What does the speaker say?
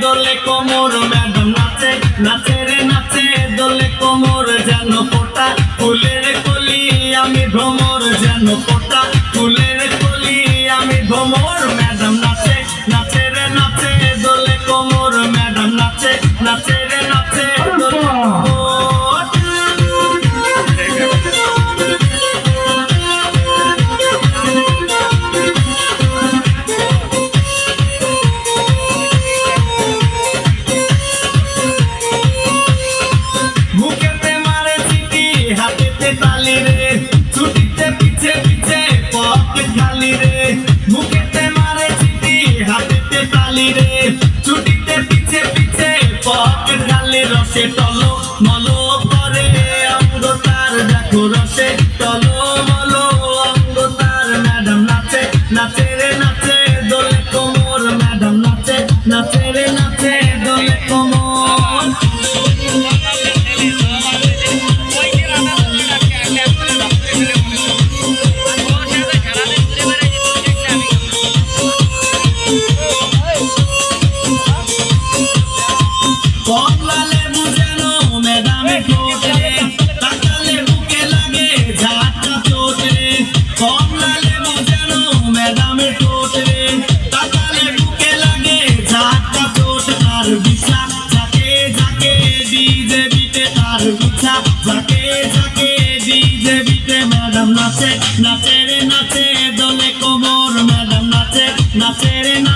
দোলে কোমর ম্যাডাম নাচে। নাচে রে নাচে, দোলে কোমর যেন ফোটা। ফুলের কলি আমি ভ্রমর যেন ফোটা। ফুলের কলি আমি ভ্রমর, ম্যাডাম নাচে। নাচে রে নাচে, দোলে কোমর, ম্যাডাম নাচে। নাচে রে নাচে, দোলে কোমর। খালি রে। মুখেতে মারে চিঠি, হাতেতে তালি রে। ছুটিতে পিছে পিছে পকেট গালে রসে টলো, মলো কমলা লেবু যেন তাকালে বুকে লাগে ঝাঁটা চোটে। কমলা লেবু যেন বুকে লাগে ঝাঁটা চোট। তার বিছা যাকে যাকে ডিজে বিটে তার বিছা যাকে যাকে ডিজে নাচে নাচে নাচে, দোলে কোমর। ম্যাডাম নাচে নাচে রে নাচে।